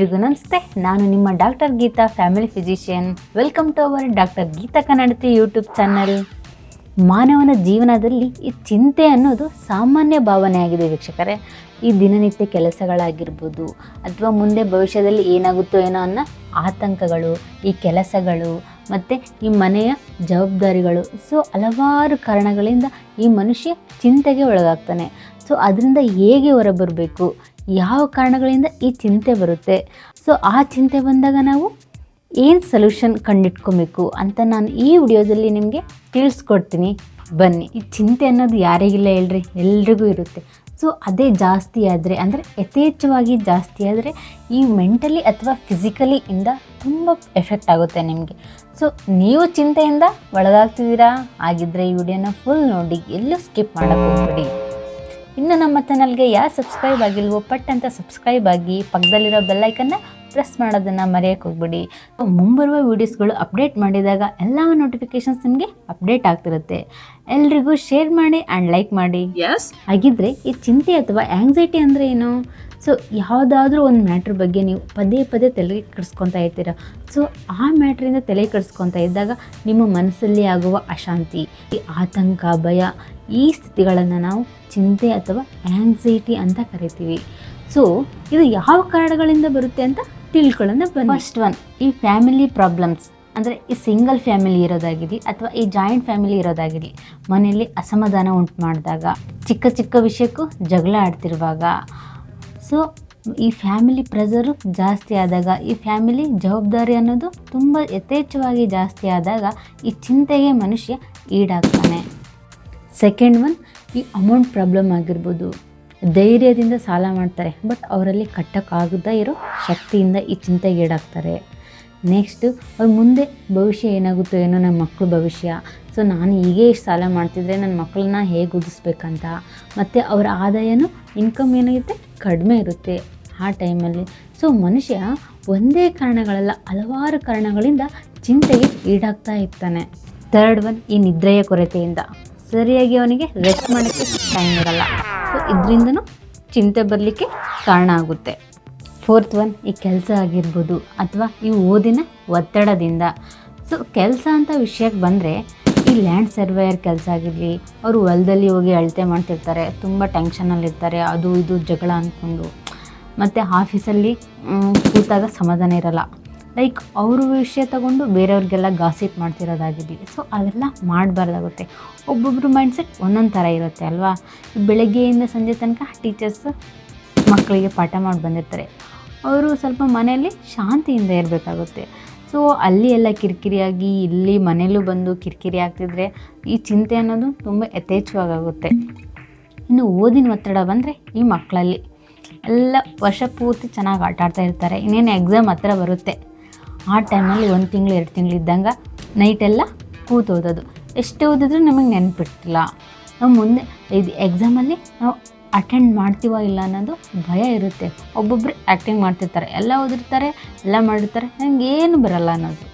ಎಲ್ರಿಗೂ ನಮಸ್ತೆ. ನಾನು ನಿಮ್ಮ doctor Geeta, family physician. Welcome to our doctor Geeta Kannadathi YouTube channel. ಮಾನವನ ಜೀವನದಲ್ಲಿ ಈ ಚಿಂತೆ ಅನ್ನೋದು ಸಾಮಾನ್ಯ ಭಾವನೆ ಆಗಿದೆ ವೀಕ್ಷಕರೇ. ಈ ದಿನನಿತ್ಯ ಕೆಲಸಗಳಾಗಿರ್ಬೋದು, ಅಥವಾ ಮುಂದೆ ಭವಿಷ್ಯದಲ್ಲಿ ಏನಾಗುತ್ತೋ ಏನೋ ಅನ್ನೋ ಆತಂಕಗಳು, ಈ ಕೆಲಸಗಳು ಮತ್ತು ಈ ಮನೆಯ ಜವಾಬ್ದಾರಿಗಳು. ಸೊ ಹಲವಾರು ಕಾರಣಗಳಿಂದ ಈ ಮನುಷ್ಯ ಚಿಂತೆಗೆ ಒಳಗಾಗ್ತಾನೆ. ಸೊ ಅದರಿಂದ ಹೇಗೆ ಹೊರಬರಬೇಕು? ಯಾವ ಕಾರಣಗಳಿಂದ ಈ ಚಿಂತೆ ಬರುತ್ತೆ? ಸೊ ಆ ಚಿಂತೆ ಬಂದಾಗ ನಾವು ಏನು ಸೊಲ್ಯೂಷನ್ ಕಂಡಿಟ್ಕೊಬೇಕು ಅಂತ ನಾನು ಈ ವಿಡಿಯೋದಲ್ಲಿ ನಿಮಗೆ ತಿಳಿಸ್ಕೊಡ್ತೀನಿ. ಬನ್ನಿ. ಈ ಚಿಂತೆ ಅನ್ನೋದು ಯಾರಿಗಿಲ್ಲ ಹೇಳ್ರಿ. ಎಲ್ರಿಗೂ ಇರುತ್ತೆ. ಸೊ ಅದೇ ಜಾಸ್ತಿ ಆದರೆ, ಅಂದರೆ ಯಥೇಚ್ಛವಾಗಿ ಜಾಸ್ತಿ ಆದರೆ ಈ ಮೆಂಟಲಿ ಅಥವಾ ಫಿಸಿಕಲಿ ಇಂದ ತುಂಬ ಎಫೆಕ್ಟ್ ಆಗುತ್ತೆ ನಿಮಗೆ. ಸೊ ನೀವು ಚಿಂತೆಯಿಂದ ಒಳಗಾಗ್ತಿದ್ದೀರಾ? ಹಾಗಿದ್ರೆ ಈ ವಿಡಿಯೋನ ಫುಲ್ ನೋಡಿ, ಎಲ್ಲೂ ಸ್ಕಿಪ್ ಹೋಗ್ಬೇಡಿ. ಇನ್ನು ನಮ್ಮ ಚಾನಲ್ಗೆ ಯಾರು ಸಬ್ಸ್ಕ್ರೈಬ್ ಆಗಿಲ್ವೋ, ಪಟ್ ಅಂತ ಸಬ್ಸ್ಕ್ರೈಬ್ ಆಗಿ ಪಕ್ಕದಲ್ಲಿರೋ ಬೆಲ್ಲೈಕನ್ನ ಪ್ರೆಸ್ ಮಾಡೋದನ್ನು ಮರೆಯೋಕ್ಕೆ ಹೋಗ್ಬಿಡಿ. ಮುಂಬರುವ ವೀಡಿಯೋಸ್ಗಳು ಅಪ್ಡೇಟ್ ಮಾಡಿದಾಗ ಎಲ್ಲ ನೋಟಿಫಿಕೇಶನ್ಸ್ ನಿಮಗೆ ಅಪ್ಡೇಟ್ ಆಗ್ತಿರುತ್ತೆ. ಎಲ್ರಿಗೂ ಶೇರ್ ಮಾಡಿ ಆ್ಯಂಡ್ ಲೈಕ್ ಮಾಡಿ. ಎಸ್ ಹಾಗಿದ್ರೆ ಈ ಚಿಂತೆ ಅಥವಾ ಆ್ಯಂಗ್ಸೈಟಿ ಅಂದರೆ ಏನು? ಸೊ ಯಾವುದಾದ್ರೂ ಒಂದು ಮ್ಯಾಟ್ರ್ ಬಗ್ಗೆ ನೀವು ಪದೇ ಪದೇ ತಲೆ ಕೆಡಿಸ್ಕೊತಾ ಇರ್ತೀರ. ಸೊ ಆ ಮ್ಯಾಟ್ರಿಂದ ತಲೆ ಕೆಡಿಸ್ಕೊತಾ ಇದ್ದಾಗ ನಿಮ್ಮ ಮನಸ್ಸಲ್ಲಿ ಆಗುವ ಅಶಾಂತಿ ಈ ಆತಂಕ ಭಯ ಈ ಸ್ಥಿತಿಗಳನ್ನು ನಾವು ಚಿಂತೆ ಅಥವಾ ಆ್ಯಂಗ್ಸೈಟಿ ಅಂತ ಕರಿತೀವಿ. ಸೊ ಇದು ಯಾವ ಕಾರಣಗಳಿಂದ ಬರುತ್ತೆ ಅಂತ ತಿಳ್ಕೊಳ್ಳೋಣ ಫಸ್ಟ್ ಒನ್ ಈ ಫ್ಯಾಮಿಲಿ ಪ್ರಾಬ್ಲಮ್ಸ್ ಅಂದರೆ ಈ ಸಿಂಗಲ್ ಫ್ಯಾಮಿಲಿ ಇರೋದಾಗಿರಲಿ ಅಥವಾ ಈ ಜಾಯಿಂಟ್ ಫ್ಯಾಮಿಲಿ ಇರೋದಾಗಿರಲಿ, ಮನೆಯಲ್ಲಿ ಅಸಮಾಧಾನ ಉಂಟು ಮಾಡಿದಾಗ, ಚಿಕ್ಕ ಚಿಕ್ಕ ವಿಷಯಕ್ಕೂ ಜಗಳ ಆಡ್ತಿರುವಾಗ ಸೊ ಈ ಫ್ಯಾಮಿಲಿ ಪ್ರೆಸರು ಜಾಸ್ತಿ ಆದಾಗ, ಈ ಫ್ಯಾಮಿಲಿ ಜವಾಬ್ದಾರಿ ಅನ್ನೋದು ತುಂಬ ಯಥೇಚ್ಛವಾಗಿ ಜಾಸ್ತಿ ಆದಾಗ ಈ ಚಿಂತೆಗೆ ಮನುಷ್ಯ ಈಡಾಗ್ತಾನೆ. ಸೆಕೆಂಡ್ ಒನ್ ಈ ಅಮೌಂಟ್ ಪ್ರಾಬ್ಲಮ್ ಆಗಿರ್ಬೋದು. ಧೈರ್ಯದಿಂದ ಸಾಲ ಮಾಡ್ತಾರೆ. ಬಟ್ ಅವರಲ್ಲಿ ಕಟ್ಟೋಕ್ಕಾಗದೇ ಇರೋ ಶಕ್ತಿಯಿಂದ ಈ ಚಿಂತೆಗೀಡಾಗ್ತಾರೆ ನೆಕ್ಸ್ಟು ಅವ್ರ ಮುಂದೆ ಭವಿಷ್ಯ ಏನಾಗುತ್ತೋ ಏನೋ ನನ್ನ ಮಕ್ಕಳು ಭವಿಷ್ಯ. ಸೊ ನಾನು ಹೀಗೆ ಇಷ್ಟು ಸಾಲ ಮಾಡ್ತಿದ್ರೆ ನನ್ನ ಮಕ್ಕಳನ್ನ ಹೇಗೆ ಉದಿಸ್ಬೇಕಂತ. ಮತ್ತು ಅವರ ಆದಾಯನೂ ಇನ್ಕಮ್ ಏನಾಗುತ್ತೆ? ಕಡಿಮೆ ಇರುತ್ತೆ ಆ ಟೈಮಲ್ಲಿ ಸೊ ಮನುಷ್ಯ ಒಂದೇ ಕಾರಣಗಳಲ್ಲ, ಹಲವಾರು ಕಾರಣಗಳಿಂದ ಚಿಂತೆಗೆ ಈಡಾಗ್ತಾ ಇರ್ತಾನೆ. ತರ್ಡ್ ಒನ್ ಈ ನಿದ್ರೆಯ ಕೊರತೆಯಿಂದ. ಸರಿಯಾಗಿ ಅವನಿಗೆ ರೆಸ್ಟ್ ಮಾಡೋಕ್ಕೆ ಟೈಮ್ ಇರಲ್ಲ. ಸೊ ಇದರಿಂದನೂ ಚಿಂತೆ ಬರಲಿಕ್ಕೆ ಕಾರಣ ಆಗುತ್ತೆ. ಫೋರ್ತ್ ಒನ್ ಈ ಕೆಲಸ ಆಗಿರ್ಬೋದು ಅಥವಾ ಈ ಓದಿನ ಒತ್ತಡದಿಂದ. ಸೊ ಕೆಲಸ ಅಂತ ವಿಷಯಕ್ಕೆ ಬಂದರೆ, ಈ ಲ್ಯಾಂಡ್ ಸರ್ವೇಯರ್ ಕೆಲಸ ಆಗಿರಲಿ, ಅವರು ಹೊಲದಲ್ಲಿ ಹೋಗಿ ಅಳತೆ ಮಾಡ್ತಿರ್ತಾರೆ, ತುಂಬ ಟೆನ್ಷನಲ್ಲಿರ್ತಾರೆ ಅದು ಇದು ಜಗಳ ಅಂದ್ಕೊಂಡು ಮತ್ತು ಆಫೀಸಲ್ಲಿ ಕೂತಾಗ ಸಮಾಧಾನ ಇರಲ್ಲ. ಲೈಕ್ ಅವ್ರ ವಿಷಯ ತಗೊಂಡು ಬೇರೆಯವ್ರಿಗೆಲ್ಲ ಗಾಸಿಪ್ ಮಾಡ್ತಿರೋದಾಗಿರಲಿ ಸೊ ಅದೆಲ್ಲ ಮಾಡಬಾರ್ದಾಗುತ್ತೆ. ಒಬ್ಬೊಬ್ಬರು ಮೈಂಡ್ಸೆಟ್ ಒಂದೊಂದು ಥರ ಇರುತ್ತೆ ಅಲ್ವಾ? ಬೆಳಗ್ಗೆಯಿಂದ ಸಂಜೆ ತನಕ ಟೀಚರ್ಸ್ ಮಕ್ಕಳಿಗೆ ಪಾಠ ಮಾಡಿ ಬಂದಿರ್ತಾರೆ ಅವರು ಸ್ವಲ್ಪ ಮನೆಯಲ್ಲಿ ಶಾಂತಿಯಿಂದ ಇರಬೇಕಾಗುತ್ತೆ. ಸೊ ಅಲ್ಲಿ ಎಲ್ಲ ಕಿರಿಕಿರಿಯಾಗಿ, ಇಲ್ಲಿ ಮನೇಲೂ ಬಂದು ಕಿರಿಕಿರಿ ಆಗ್ತಿದ್ರೆ ಈ ಚಿಂತೆ ಅನ್ನೋದು ತುಂಬ ಯಥೇಚ್ಛವಾಗುತ್ತೆ. ಇನ್ನು ಓದಿನ ಒತ್ತಡ ಬಂದರೆ ಈ ಮಕ್ಕಳಲ್ಲಿ ಎಲ್ಲ ವರ್ಷ ಪೂರ್ತಿ ಚೆನ್ನಾಗಿ ಆಟ ಆಡ್ತಾ ಇರ್ತಾರೆ. ಇನ್ನೇನು ಎಕ್ಸಾಮ್ ಹತ್ರ ಬರುತ್ತೆ. ಆ ಟೈಮಲ್ಲಿ ಒಂದು ತಿಂಗಳು, ಎರಡು ತಿಂಗಳು ಇದ್ದಂಗ ನೈಟೆಲ್ಲ ಕೂತು ಓದೋದು ಎಷ್ಟು ಓದಿದ್ರೂ ನಮಗೆ ನೆನಪಿಟ್ಟಿಲ್ಲ. ನಾವು ಮುಂದೆ ಇದು ಎಕ್ಸಾಮಲ್ಲಿ ನಾವು ಅಟೆಂಡ್ ಮಾಡ್ತೀವೋ ಇಲ್ಲ ಅನ್ನೋದು ಭಯ ಇರುತ್ತೆ. ಒಬ್ಬೊಬ್ಬರು ಆ್ಯಕ್ಟಿಂಗ್ ಮಾಡ್ತಿರ್ತಾರೆ. ಎಲ್ಲ ಓದಿರ್ತಾರೆ, ಎಲ್ಲ ಮಾಡಿರ್ತಾರೆ. ನನಗೆ ಏನು ಬರಲ್ಲ ಅನ್ನೋದು.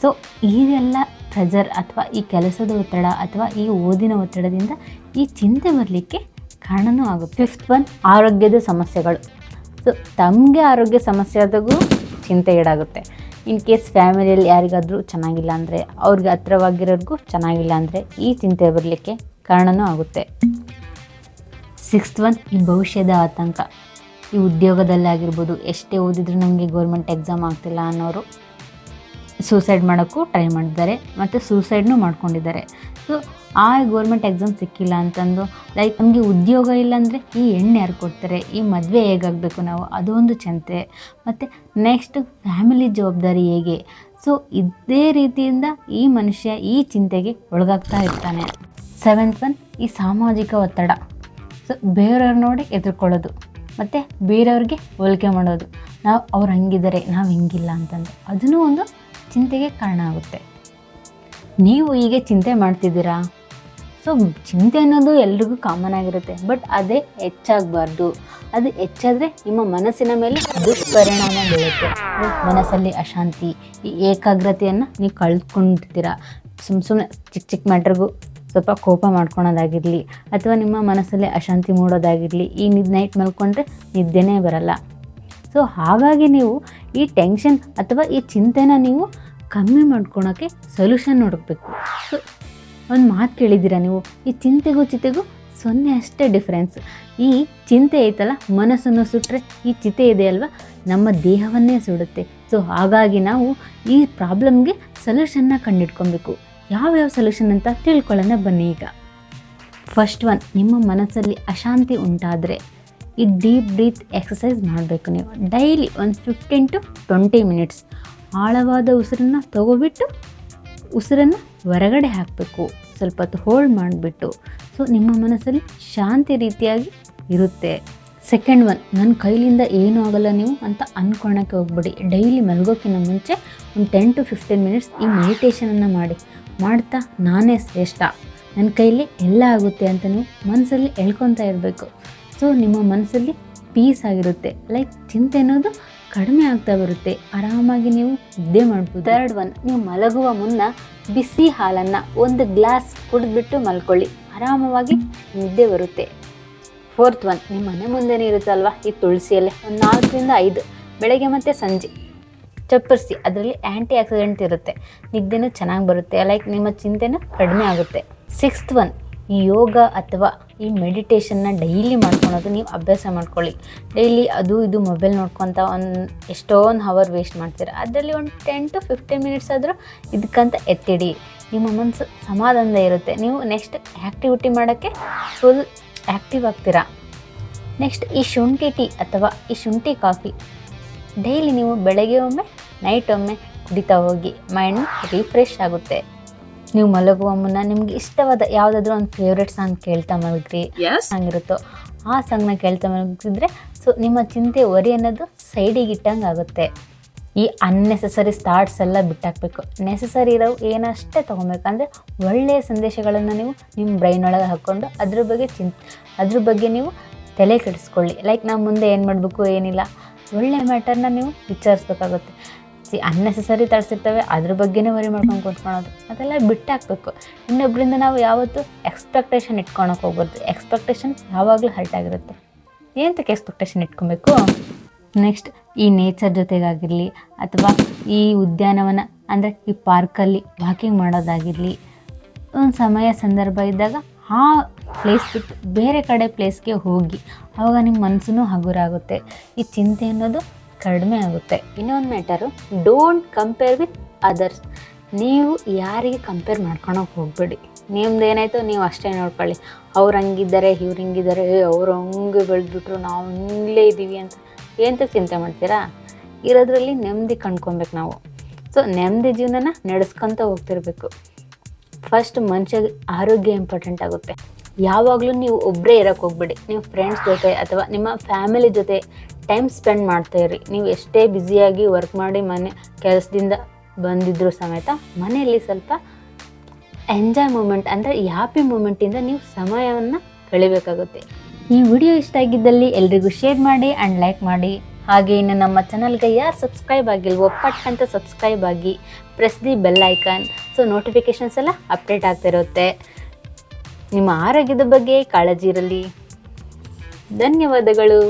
ಸೊ ಇದೆಲ್ಲ ಪ್ರೆಜರ್ ಅಥವಾ ಈ ಕೆಲಸದ ಒತ್ತಡ ಅಥವಾ ಈ ಓದಿನ ಒತ್ತಡದಿಂದ ಈ ಚಿಂತೆ ಬರಲಿಕ್ಕೆ ಕಾರಣನೂ ಆಗುತ್ತೆ. ಫಿಫ್ತ್ ಒನ್ ಆರೋಗ್ಯದ ಸಮಸ್ಯೆಗಳು. ಸೊ ತಮಗೆ ಆರೋಗ್ಯ ಸಮಸ್ಯೆ ಆದಾಗೂ ಚಿಂತೆ ಈಡಾಗುತ್ತೆ. ಇನ್ ಕೇಸ್ ಫ್ಯಾಮಿಲಿಯಲ್ಲಿ ಯಾರಿಗಾದರೂ ಚೆನ್ನಾಗಿಲ್ಲ ಅಂದರೆ ಅವ್ರಿಗೆ ಹತ್ರವಾಗಿರೋರ್ಗೂ ಚೆನ್ನಾಗಿಲ್ಲ ಅಂದರೆ ಈ ಚಿಂತೆ ಬರಲಿಕ್ಕೆ ಕಾರಣನೂ ಆಗುತ್ತೆ. ಸಿಕ್ಸ್ತ್ ಒನ್ ಈ ಭವಿಷ್ಯದ ಆತಂಕ. ಈ ಉದ್ಯೋಗದಲ್ಲಿ ಆಗಿರ್ಬೋದು, ಎಷ್ಟೇ ಓದಿದ್ರೂ ನಮಗೆ ಗೌರ್ಮೆಂಟ್ ಎಕ್ಸಾಮ್ ಆಗ್ತಿಲ್ಲ ಅನ್ನೋರು ಸೂಸೈಡ್ ಮಾಡೋಕ್ಕೂ ಟ್ರೈ ಮಾಡಿದ್ದಾರೆ ಮತ್ತು ಸೂಸೈಡ್ನೂ ಮಾಡ್ಕೊಂಡಿದ್ದಾರೆ. ಸೊ ಆ ಗೌರ್ಮೆಂಟ್ ಎಕ್ಸಾಮ್ ಸಿಕ್ಕಿಲ್ಲ ಅಂತಂದು ಲೈಕ್ ನಮಗೆ ಉದ್ಯೋಗ ಇಲ್ಲಾಂದರೆ ಈ ಹೆಣ್ಣು ಯಾರು ಕೊಡ್ತಾರೆ? ಈ ಮದುವೆ ಹೇಗಾಗಬೇಕು ನಾವು? ಅದೊಂದು ಚಿಂತೆ. ಮತ್ತು ನೆಕ್ಸ್ಟ್ ಫ್ಯಾಮಿಲಿ ಜವಾಬ್ದಾರಿ ಹೇಗೆ? ಸೊ ಇದೇ ರೀತಿಯಿಂದ ಈ ಮನುಷ್ಯ ಈ ಚಿಂತೆಗೆ ಒಳಗಾಗ್ತಾ ಇರ್ತಾನೆ. ಸೆವೆಂತ್ ಒನ್ ಈ ಸಾಮಾಜಿಕ ಒತ್ತಡ. ಸೊ ಬೇರೆಯವ್ರು ನೋಡಿ ಎದುರ್ಕೊಳ್ಳೋದು. ಮತ್ತು ಬೇರೆಯವ್ರಿಗೆ ಹೋಲಿಕೆ ಮಾಡೋದು. ನಾವು ಅವ್ರು ಹಂಗಿದ್ದಾರೆ ನಾವು ಹಿಂಗಿಲ್ಲ ಅಂತಂದು. ಅದನ್ನೂ ಒಂದು ಚಿಂತೆಗೆ ಕಾರಣ ಆಗುತ್ತೆ. ನೀವು ಹೀಗೆ ಚಿಂತೆ ಮಾಡ್ತಿದ್ದೀರಾ? ಸೊ ಚಿಂತೆ ಅನ್ನೋದು ಎಲ್ರಿಗೂ ಕಾಮನ್ ಆಗಿರುತ್ತೆ. ಬಟ್ ಅದೇ ಹೆಚ್ಚಾಗಬಾರ್ದು. ಅದು ಹೆಚ್ಚಾದರೆ ನಿಮ್ಮ ಮನಸ್ಸಿನ ಮೇಲೆ ದುಷ್ಪರಿಣಾಮ ಬೀಳುತ್ತೆ. ಮನಸ್ಸಲ್ಲಿ ಅಶಾಂತಿ, ಈ ಏಕಾಗ್ರತೆಯನ್ನು ನೀವು ಕಳ್ಕೊಂಡಿರ್ತೀರ ಸುಮ್ಮ ಸುಮ್ಮನೆ ಚಿಕ್ಕ ಚಿಕ್ಕ ಮ್ಯಾಟ್ರಿಗೂ ಸ್ವಲ್ಪ ಕೋಪ ಮಾಡ್ಕೊಳೋದಾಗಿರಲಿ, ಅಥವಾ ನಿಮ್ಮ ಮನಸ್ಸಲ್ಲಿ ಅಶಾಂತಿ ಮೂಡೋದಾಗಿರಲಿ, ಈ ನೈಟ್ ಮಲ್ಕೊಂಡ್ರೆ ನಿದ್ದೆನೇ ಬರಲ್ಲ. ಸೊ ಹಾಗಾಗಿ ನೀವು ಈ ಟೆನ್ಷನ್ ಅಥವಾ ಈ ಚಿಂತೆನ ನೀವು ಕಮ್ಮಿ ಮಾಡ್ಕೊಳೋಕ್ಕೆ ಸೊಲ್ಯೂಷನ್ ಹುಡುಕ್ಬೇಕು. ಸೊ ಒಂದು ಮಾತು ಕೇಳಿದ್ದೀರಾ ನೀವು? ಈ ಚಿಂತೆಗೂ ಚಿತೆಗೂ ಸೊನ್ನೆ ಅಷ್ಟೇ ಡಿಫ್ರೆನ್ಸ್ ಈ ಚಿಂತೆ ಐತಲ್ಲ, ಮನಸ್ಸನ್ನು ಸುಟ್ಟರೆ ಈ ಚಿತೆ ಇದೆ ಅಲ್ವಾ? ನಮ್ಮ ದೇಹವನ್ನೇ ಸುಡುತ್ತೆ. ಸೊ ಹಾಗಾಗಿ ನಾವು ಈ ಪ್ರಾಬ್ಲಮ್ಗೆ ಸೊಲ್ಯೂಷನ್ನ ಕಂಡಿಡ್ಕೊಬೇಕು ಯಾವ್ಯಾವ ಸೊಲ್ಯೂಷನ್ ಅಂತ ತಿಳ್ಕೊಳ್ಳೋಣ ಬನ್ನಿ ಈಗ. ಫಸ್ಟ್ ಒನ್ ನಿಮ್ಮ ಮನಸ್ಸಲ್ಲಿ ಅಶಾಂತಿ ಉಂಟಾದರೆ. ಈ ಡೀಪ್ ಬ್ರೀತ್ ಎಕ್ಸಸೈಸ್ ಮಾಡಬೇಕು ನೀವು. ಡೈಲಿ ಒಂದು ಫಿಫ್ಟೀನ್ ಟು ಟ್ವೆಂಟಿ ಮಿನಿಟ್ಸ್ ಆಳವಾದ ಉಸಿರನ್ನು ತಗೋಬಿಟ್ಟು ಉಸಿರನ್ನು ಹೊರಗಡೆ ಹಾಕಬೇಕು. ಸ್ವಲ್ಪ ಹೊತ್ತು ಹೋಲ್ಡ್ ಮಾಡಿಬಿಟ್ಟು. ಸೊ ನಿಮ್ಮ ಮನಸ್ಸಲ್ಲಿ ಶಾಂತಿ ರೀತಿಯಾಗಿ ಇರುತ್ತೆ. ಸೆಕೆಂಡ್ ಒನ್ ನನ್ನ ಕೈಲಿಂದ ಏನೂ ಆಗಲ್ಲ ನೀವು ಅಂತ ಅಂದ್ಕೊಳಕ್ಕೆ ಹೋಗ್ಬಿಡಿ. ಡೈಲಿ ಮಲಗೋಕ್ಕಿಂತ ಮುಂಚೆ ಒಂದು ಟೆನ್ ಟು ಫಿಫ್ಟೀನ್ ಮಿನಿಟ್ಸ್ ಈ ಮೆಡಿಟೇಷನನ್ನು ಮಾಡಿ. ಮಾಡ್ತಾ ನಾನೇ ಶ್ರೇಷ್ಠ. ನನ್ನ ಕೈಲಿ ಎಲ್ಲ ಆಗುತ್ತೆ ಅಂತ ನೀವು ಮನಸ್ಸಲ್ಲಿ ಹೇಳ್ಕೊತಾ ಇರಬೇಕು. ಸೊ ನಿಮ್ಮ ಮನಸ್ಸಲ್ಲಿ ಪೀಸ್ ಆಗಿರುತ್ತೆ. ಲೈಕ್ ಚಿಂತೆ ಅನ್ನೋದು ಕಡಿಮೆ ಆಗ್ತಾ ಬರುತ್ತೆ. ಆರಾಮಾಗಿ ನೀವು ನಿದ್ದೆ ಮಾಡ್ಬೋದು. ಥರ್ಡ್ ಒನ್ ನೀವು ಮಲಗುವ ಮುನ್ನ ಬಿಸಿ ಹಾಲನ್ನು ಒಂದು ಗ್ಲಾಸ್ ಕುಡಿದ್ಬಿಟ್ಟು ಮಲ್ಕೊಳ್ಳಿ. ಆರಾಮವಾಗಿ ನಿದ್ದೆ ಬರುತ್ತೆ. ಫೋರ್ತ್ ಒನ್ ನಿಮ್ಮ ಮನೆ ಮುಂದೆನೇ ಇರುತ್ತಲ್ವ ಈ ತುಳಸಿಯಲ್ಲೇ. ಒಂದು ನಾಲ್ಕರಿಂದ ಐದು. ಬೆಳಗ್ಗೆ ಮತ್ತು ಸಂಜೆ. ಚಪ್ಪರಿಸಿ, ಅದರಲ್ಲಿ ಆ್ಯಂಟಿ ಆಕ್ಸಿಡೆಂಟ್ ಇರುತ್ತೆ. ನಿದ್ದೆನೂ ಚೆನ್ನಾಗಿ ಬರುತ್ತೆ. ಲೈಕ್ ನಿಮ್ಮ ಚಿಂತೆನೂ ಕಡಿಮೆ ಆಗುತ್ತೆ. ಸಿಕ್ಸ್ತ್ ಒನ್ ಈ ಯೋಗ ಅಥವಾ ಈ ಮೆಡಿಟೇಷನ್ನ ಡೈಲಿ ಮಾಡ್ಕೊಳೋದು ನೀವು ಅಭ್ಯಾಸ ಮಾಡ್ಕೊಳ್ಳಿ. ಡೈಲಿ ಅದು ಇದು ಮೊಬೈಲ್ ನೋಡ್ಕೊತ ಒಂದು ಎಷ್ಟೊಂದು ಹವರ್ ವೇಸ್ಟ್ ಮಾಡ್ತೀರ. ಅದರಲ್ಲಿ ಒಂದು ಟೆನ್ ಟು ಫಿಫ್ಟೀನ್ ಮಿನಿಟ್ಸ್ ಆದರೂ ಇದಕ್ಕಂತ ಎತ್ತಿಡಿ. ನಿಮ್ಮ ಮನಸ್ಸು ಸಮಾಧಾನದ ಇರುತ್ತೆ. ನೀವು ನೆಕ್ಸ್ಟ್ ಆ್ಯಕ್ಟಿವಿಟಿ ಮಾಡೋಕ್ಕೆ ಫುಲ್ ಆ್ಯಕ್ಟಿವ್ ಆಗ್ತೀರಾ. ನೆಕ್ಸ್ಟ್ ಈ ಶುಂಠಿ ಟೀ ಅಥವಾ ಈ ಶುಂಠಿ ಕಾಫಿ ಡೈಲಿ ನೀವು ಬೆಳಗ್ಗೆ ಒಮ್ಮೆ ನೈಟ್ ಒಮ್ಮೆ ಕುಡಿತಾ ಹೋಗಿ ಮೈಂಡ್ ರಿಫ್ರೆಶ್ ಆಗುತ್ತೆ. ನೀವು ಮಲಗುವ ಮುನ್ನ ನಿಮ್ಗೆ ಇಷ್ಟವಾದ ಯಾವುದಾದ್ರೂ ಒಂದು ಫೇವ್ರೆಟ್ ಸಾಂಗ್ ಕೇಳ್ತಾ ಮಲಗ್ರಿ. ಸಾಂಗ್ ಇರುತ್ತೋ ಆ ಸಾಂಗ್ನ ಕೇಳ್ತಾ ಮಲಗಿದ್ರೆ ಸೊ ನಿಮ್ಮ ಚಿಂತೆ ಒರಿ ಅನ್ನೋದು ಸೈಡಿಗೆ ಇಟ್ಟಂಗೆ ಆಗುತ್ತೆ. ಈ ಅನ್ನೆಸೆಸರಿ ಸ್ಟಾರ್ಟ್ಸ್ ಎಲ್ಲ ಬಿಟ್ಟಾಕಬೇಕು. ನೆಸೆಸರಿ ಇರೋ ಏನಷ್ಟೇ ತೊಗೊಬೇಕು ಅಂದರೆ ಒಳ್ಳೆಯ ಸಂದೇಶಗಳನ್ನು ನೀವು ನಿಮ್ಮ ಬ್ರೈನ್ ಒಳಗೆ ಹಾಕ್ಕೊಂಡು ಅದ್ರ ಬಗ್ಗೆ ಚಿಂತ ಅದ್ರ ಬಗ್ಗೆ ನೀವು ತಲೆ ಕೆಡಿಸ್ಕೊಳ್ಳಿ. ಲೈಕ್ ನಾವು ಮುಂದೆ ಏನು ಮಾಡಬೇಕು ಏನಿಲ್ಲ. ಒಳ್ಳೆಯ ಮ್ಯಾಟರ್ನ ನೀವು ವಿಚಾರಿಸ್ಬೇಕಾಗುತ್ತೆ. ಸಿ ಅನ್ನೆಸೆಸರಿ ತರಿಸಿರ್ತವೆ, ಅದ್ರ ಬಗ್ಗೆನೇ ವರಿ ಮಾಡ್ಕೊಂಡು ಕುಂತ್ಕೊಳೋದು ಅದೆಲ್ಲ ಬಿಟ್ಟಾಕಬೇಕು. ಇನ್ನೊಬ್ಬರಿಂದ ನಾವು ಯಾವತ್ತೂ ಎಕ್ಸ್ಪೆಕ್ಟೇಷನ್ ಇಟ್ಕೊಳಕ್ಕೆ ಹೋಗ್ಬಾರ್ದು. ಎಕ್ಸ್ಪೆಕ್ಟೇಷನ್ ಯಾವಾಗಲೂ ಹರ್ಟ್ ಆಗಿರುತ್ತೆ. ಏನಂತಕ್ಕೆ ಎಕ್ಸ್ಪೆಕ್ಟೇಷನ್ ಇಟ್ಕೊಬೇಕು? ನೆಕ್ಸ್ಟ್ ಈ ನೇಚರ್ ಜೊತೆಗಾಗಿರಲಿ, ಅಥವಾ ಈ ಉದ್ಯಾನವನ, ಅಂದರೆ ಈ ಪಾರ್ಕಲ್ಲಿ ವಾಕಿಂಗ್ ಮಾಡೋದಾಗಿರಲಿ, ಒಂದು ಸಮಯ ಸಂದರ್ಭ ಇದ್ದಾಗ ಆ ಪ್ಲೇಸ್ ಬಿಟ್ಟು ಬೇರೆ ಕಡೆ ಪ್ಲೇಸ್ಗೆ ಹೋಗಿ ಆವಾಗ ನಿಮ್ಮ ಮನಸ್ಸೂ ಹಗುರಾಗುತ್ತೆ. ಈ ಚಿಂತೆ ಅನ್ನೋದು ಕಡಿಮೆ ಆಗುತ್ತೆ. ಇನ್ನೊಂದು matter don't compare with others ನೀವು ಯಾರಿಗೆ ಕಂಪೇರ್ ಮಾಡ್ಕೊಳಕ್ಕೆ ಹೋಗ್ಬೇಡಿ. ನಿಮ್ದು ಏನಾಯ್ತು ನೀವು ಅಷ್ಟೇ ನೋಡ್ಕೊಳ್ಳಿ. ಅವ್ರು ಹಂಗಿದ್ದಾರೆ, ಇವ್ರು ಹಿಂಗಿದ್ದಾರೆ ಅವ್ರು ಹಂಗೆ ಬೆಳೆದ್ಬಿಟ್ರು, ನಾವು ಹಂಗಲೇ ಇದ್ದೀವಿ ಅಂತ. ಏನಂತ ಚಿಂತೆ ಮಾಡ್ತೀರಾ? ಇರೋದ್ರಲ್ಲಿ ನೆಮ್ಮದಿ ಕಂಡ್ಕೊಬೇಕು ನಾವು. ಸೊ ನೆಮ್ಮದಿ ಜೀವನನ ನಡೆಸ್ಕೊತ ಹೋಗ್ತಿರ್ಬೇಕು. ಫಸ್ಟ್ ಮನುಷ್ಯ ಆರೋಗ್ಯ ಇಂಪಾರ್ಟೆಂಟ್ ಆಗುತ್ತೆ. ಯಾವಾಗಲೂ ನೀವು ಒಬ್ಬರೇ ಇರೋಕ್ಕೆ ಹೋಗ್ಬೇಡಿ. ನೀವು ಫ್ರೆಂಡ್ಸ್ ಜೊತೆ ಅಥವಾ ನಿಮ್ಮ ಫ್ಯಾಮಿಲಿ ಜೊತೆ ಟೈಮ್ ಸ್ಪೆಂಡ್ ಮಾಡ್ತಾ ಇರಿ ನೀವು ಎಷ್ಟೇ ಬ್ಯುಸಿಯಾಗಿ ವರ್ಕ್ ಮಾಡಿ ಮನೆ, ಕೆಲಸದಿಂದ ಬಂದಿದ್ದರೂ ಸಮೇತ ಮನೆಯಲ್ಲಿ ಸ್ವಲ್ಪ ಎಂಜಾಯ್ ಮೂಮೆಂಟ್ ಅಂದರೆ ಹ್ಯಾಪಿ ಮೂಮೆಂಟಿಂದ ನೀವು ಸಮಯವನ್ನು ಕಳಿಬೇಕಾಗುತ್ತೆ. ಈ ವಿಡಿಯೋ ಇಷ್ಟ ಆಗಿದ್ದಲ್ಲಿ ಎಲ್ರಿಗೂ ಶೇರ್ ಮಾಡಿ ಆ್ಯಂಡ್ ಲೈಕ್ ಮಾಡಿ. ಹಾಗೆ ಇನ್ನು ನಮ್ಮ ಚಾನಲ್ಗೆ ಯಾರು ಸಬ್ಸ್ಕ್ರೈಬ್ ಆಗಿಲ್ವೋ ಪಟ್ ಅಂತ ಸಬ್ಸ್ಕ್ರೈಬ್ ಆಗಿ press the bell icon so notifications ಎಲ್ಲ ಅಪ್ಡೇಟ್ ಆಗ್ತಿರುತ್ತೆ ನಿಮ್ಮ ಆರೋಗ್ಯದ ಬಗ್ಗೆ ಕಾಳಜಿ ಇರಲಿ. ಧನ್ಯವಾದಗಳು.